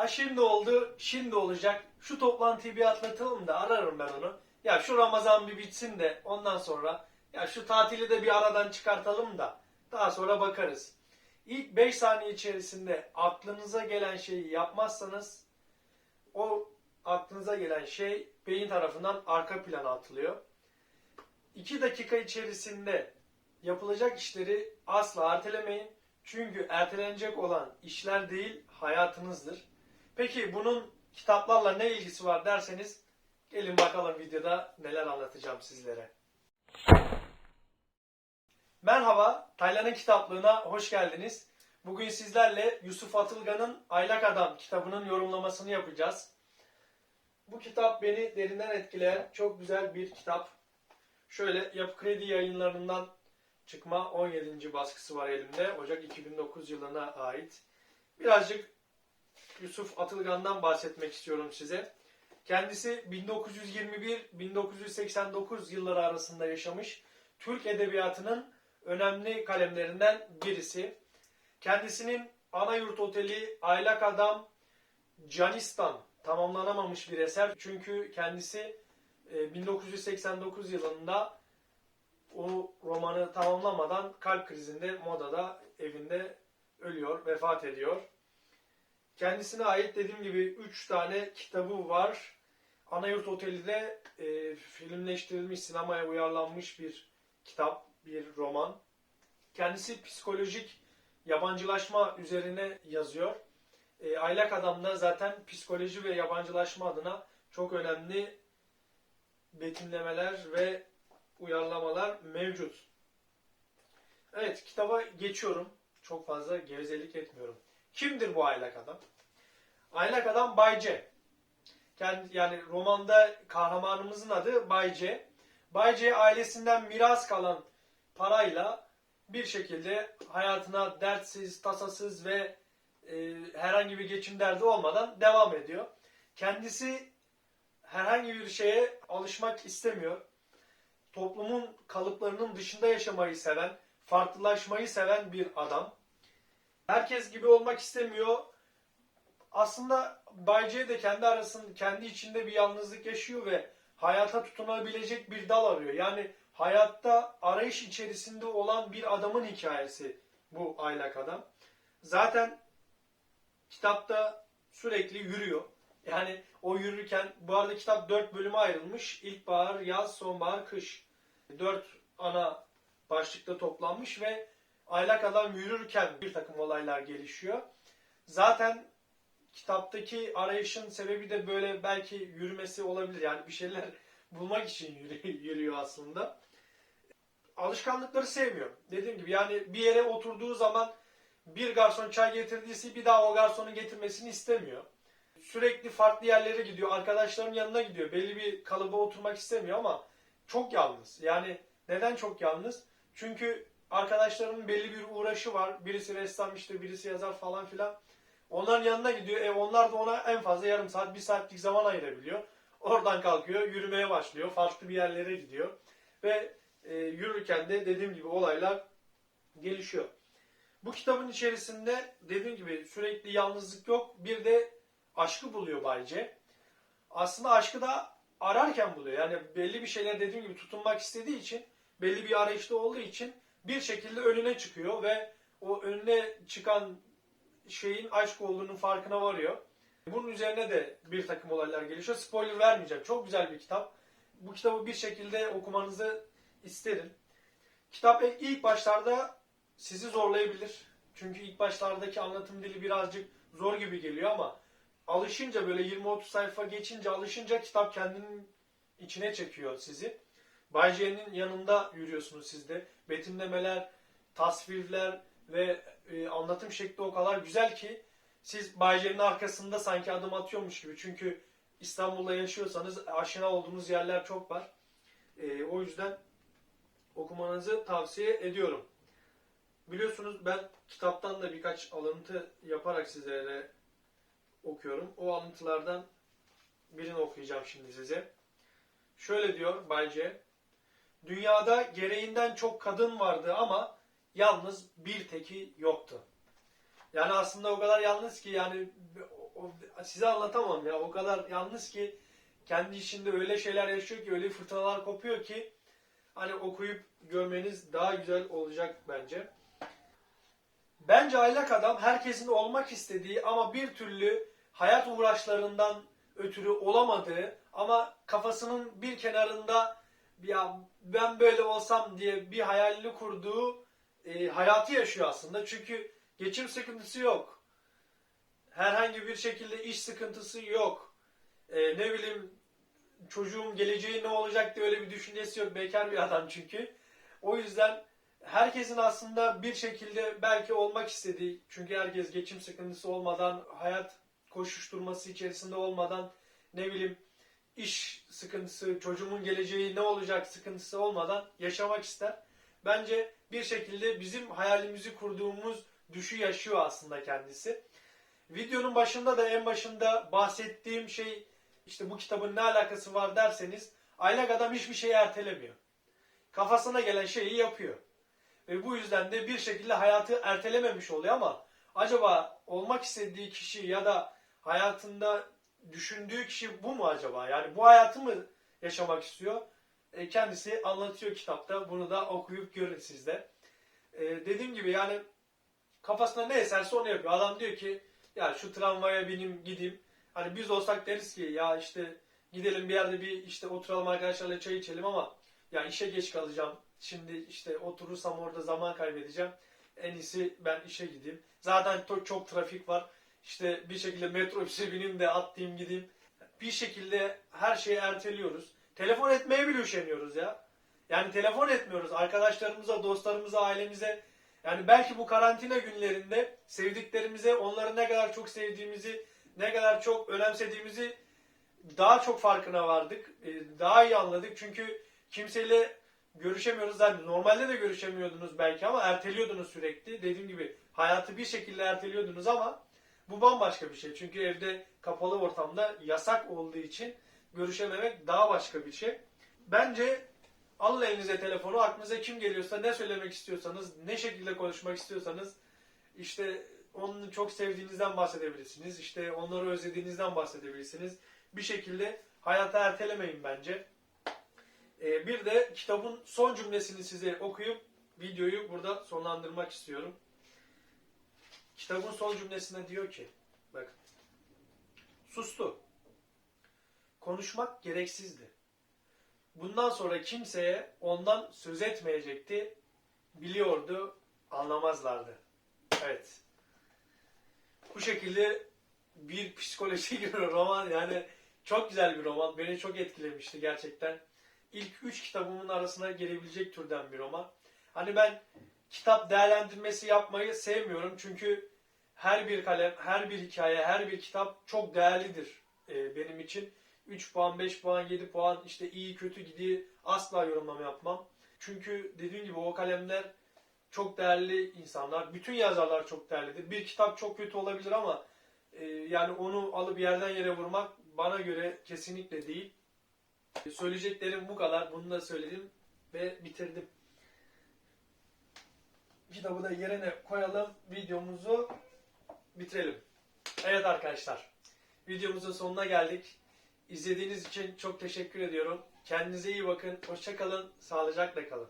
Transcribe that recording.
Ha şimdi oldu, şimdi olacak. Şu toplantıyı bir atlatalım da ararım ben onu. Ya şu Ramazan bir bitsin de ondan sonra ya şu tatili de bir aradan çıkartalım da daha sonra bakarız. İlk 5 saniye içerisinde aklınıza gelen şeyi yapmazsanız o aklınıza gelen şey beyin tarafından arka plana atılıyor. 2 dakika içerisinde yapılacak işleri asla ertelemeyin. Çünkü ertelenecek olan işler değil hayatınızdır. Peki bunun kitaplarla ne ilgisi var derseniz gelin bakalım videoda neler anlatacağım sizlere. Merhaba, Taylan'ın kitaplığına hoş geldiniz. Bugün sizlerle Yusuf Atılgan'ın Aylak Adam kitabının yorumlamasını yapacağız. Bu kitap beni derinden etkileyen çok güzel bir kitap. Şöyle Yapı Kredi yayınlarından çıkma 17. baskısı var elimde. Ocak 2009 yılına ait. Birazcık Yusuf Atılgan'dan bahsetmek istiyorum size. Kendisi 1921-1989 yılları arasında yaşamış Türk edebiyatının önemli kalemlerinden birisi. Kendisinin Anayurt Oteli, Aylak Adam, Canistan tamamlanamamış bir eser. Çünkü kendisi e, 1989 yılında o romanı tamamlamadan kalp krizinde modada evinde ölüyor, vefat ediyor. Kendisine ait dediğim gibi 3 tane kitabı var. Anayurt Oteli'de e, filmleştirilmiş, sinemaya uyarlanmış bir kitap, bir roman. Kendisi psikolojik yabancılaşma üzerine yazıyor. E, Aylak Adam'da zaten psikoloji ve yabancılaşma adına çok önemli betimlemeler ve uyarlamalar mevcut. Evet, kitaba geçiyorum. Çok fazla gevezelik etmiyorum. Kimdir bu aylak adam? Aylak adam Bay C. Kendi, yani romanda kahramanımızın adı Bay C. Bay C ailesinden miras kalan parayla bir şekilde hayatına dertsiz, tasasız ve e, herhangi bir geçim derdi olmadan devam ediyor. Kendisi herhangi bir şeye alışmak istemiyor. Toplumun kalıplarının dışında yaşamayı seven, farklılaşmayı seven bir adam. Herkes gibi olmak istemiyor. Aslında Bay C de kendi arasında, kendi içinde bir yalnızlık yaşıyor ve hayata tutunabilecek bir dal arıyor. Yani hayatta arayış içerisinde olan bir adamın hikayesi bu aylak adam. Zaten kitapta sürekli yürüyor. Yani o yürürken, bu arada kitap dört bölüme ayrılmış. İlkbahar, yaz, sonbahar, kış. Dört ana başlıkta toplanmış ve aylak adam yürürken bir takım olaylar gelişiyor. Zaten kitaptaki arayışın sebebi de böyle belki yürümesi olabilir. Yani bir şeyler bulmak için yürü- yürüyor aslında. Alışkanlıkları sevmiyor. Dediğim gibi yani bir yere oturduğu zaman bir garson çay getirdiyse bir daha o garsonun getirmesini istemiyor. Sürekli farklı yerlere gidiyor. Arkadaşlarının yanına gidiyor. Belli bir kalıba oturmak istemiyor ama çok yalnız. Yani neden çok yalnız? Çünkü arkadaşlarının belli bir uğraşı var. Birisi ressam işte birisi yazar falan filan. Onların yanına gidiyor. E onlar da ona en fazla yarım saat, bir saatlik zaman ayırabiliyor. Oradan kalkıyor, yürümeye başlıyor. Farklı bir yerlere gidiyor. Ve e, yürürken de dediğim gibi olaylar gelişiyor. Bu kitabın içerisinde dediğim gibi sürekli yalnızlık yok. Bir de aşkı buluyor Bayce. Aslında aşkı da ararken buluyor. Yani belli bir şeyler dediğim gibi tutunmak istediği için, belli bir arayışta olduğu için bir şekilde önüne çıkıyor ve o önüne çıkan şeyin aşk olduğunun farkına varıyor. Bunun üzerine de bir takım olaylar gelişiyor. Spoiler vermeyeceğim. Çok güzel bir kitap. Bu kitabı bir şekilde okumanızı isterim. Kitap ilk başlarda sizi zorlayabilir. Çünkü ilk başlardaki anlatım dili birazcık zor gibi geliyor ama alışınca böyle 20-30 sayfa geçince alışınca kitap kendinin içine çekiyor sizi. Bay J'nin yanında yürüyorsunuz siz de. Betimlemeler, tasvirler ve e, anlatım şekli o kadar güzel ki siz Bay J'nin arkasında sanki adım atıyormuş gibi. Çünkü İstanbul'da yaşıyorsanız aşina olduğunuz yerler çok var. E, o yüzden okumanızı tavsiye ediyorum. Biliyorsunuz ben kitaptan da birkaç alıntı yaparak sizlere okuyorum. O alıntılardan birini okuyacağım şimdi size. Şöyle diyor Bay C. Dünyada gereğinden çok kadın vardı ama yalnız bir teki yoktu. Yani aslında o kadar yalnız ki yani size anlatamam ya. O kadar yalnız ki kendi içinde öyle şeyler yaşıyor ki öyle fırtınalar kopuyor ki hani okuyup görmeniz daha güzel olacak bence. Bence aylak adam herkesin olmak istediği ama bir türlü hayat uğraşlarından ötürü olamadığı ama kafasının bir kenarında ya ben böyle olsam diye bir hayalini kurduğu e, hayatı yaşıyor aslında. Çünkü geçim sıkıntısı yok. Herhangi bir şekilde iş sıkıntısı yok. E, ne bileyim çocuğum geleceği ne olacak diye öyle bir düşüncesi yok. Bekar bir adam çünkü. O yüzden herkesin aslında bir şekilde belki olmak istediği çünkü herkes geçim sıkıntısı olmadan hayat koşuşturması içerisinde olmadan ne bileyim iş sıkıntısı, çocuğumun geleceği ne olacak sıkıntısı olmadan yaşamak ister. Bence bir şekilde bizim hayalimizi kurduğumuz düşü yaşıyor aslında kendisi. Videonun başında da en başında bahsettiğim şey işte bu kitabın ne alakası var derseniz aylak adam hiçbir şeyi ertelemiyor. Kafasına gelen şeyi yapıyor. Ve bu yüzden de bir şekilde hayatı ertelememiş oluyor ama acaba olmak istediği kişi ya da hayatında düşündüğü kişi bu mu acaba? Yani bu hayatı mı yaşamak istiyor? E, kendisi anlatıyor kitapta. Bunu da okuyup görün siz de. E, dediğim gibi yani kafasına ne eserse onu yapıyor. Adam diyor ki ya şu tramvaya bineyim gideyim. Hani biz olsak deriz ki ya işte gidelim bir yerde bir işte oturalım arkadaşlarla çay içelim ama ya işe geç kalacağım. Şimdi işte oturursam orada zaman kaybedeceğim. En iyisi ben işe gideyim. Zaten to- çok trafik var. İşte bir şekilde metrobüse bineyim de atlayayım gideyim. Bir şekilde her şeyi erteliyoruz. Telefon etmeye bile üşeniyoruz ya. Yani telefon etmiyoruz arkadaşlarımıza, dostlarımıza, ailemize. Yani belki bu karantina günlerinde sevdiklerimize onları ne kadar çok sevdiğimizi, ne kadar çok önemsediğimizi daha çok farkına vardık. Ee, Daha iyi anladık. Çünkü kimseyle görüşemiyoruz. Zaten normalde de görüşemiyordunuz belki ama erteliyordunuz sürekli. Dediğim gibi hayatı bir şekilde erteliyordunuz ama bu bambaşka bir şey. Çünkü evde kapalı ortamda yasak olduğu için görüşememek daha başka bir şey. Bence alın elinize telefonu, aklınıza kim geliyorsa, ne söylemek istiyorsanız, ne şekilde konuşmak istiyorsanız işte onu çok sevdiğinizden bahsedebilirsiniz. İşte onları özlediğinizden bahsedebilirsiniz. Bir şekilde hayata ertelemeyin bence. Ee, bir de kitabın son cümlesini size okuyup videoyu burada sonlandırmak istiyorum. Kitabın son cümlesinde diyor ki, bakın, sustu. Konuşmak gereksizdi. Bundan sonra kimseye ondan söz etmeyecekti. Biliyordu, anlamazlardı. Evet. Bu şekilde bir psikolojik bir roman yani çok güzel bir roman. Beni çok etkilemişti gerçekten. İlk üç kitabımın arasına gelebilecek türden bir roman. Hani ben kitap değerlendirmesi yapmayı sevmiyorum. Çünkü her bir kalem, her bir hikaye, her bir kitap çok değerlidir e, benim için. 3 puan, 5 puan, 7 puan işte iyi kötü gidiği asla yorumlama yapmam. Çünkü dediğim gibi o kalemler çok değerli insanlar. Bütün yazarlar çok değerlidir. Bir kitap çok kötü olabilir ama e, yani onu alıp yerden yere vurmak bana göre kesinlikle değil. E, Söyleyeceklerim bu kadar. Bunu da söyledim ve bitirdim. Kitabı da yerine koyalım. Videomuzu bitirelim. Evet arkadaşlar. Videomuzun sonuna geldik. İzlediğiniz için çok teşekkür ediyorum. Kendinize iyi bakın. Hoşça kalın. Sağlıcakla kalın.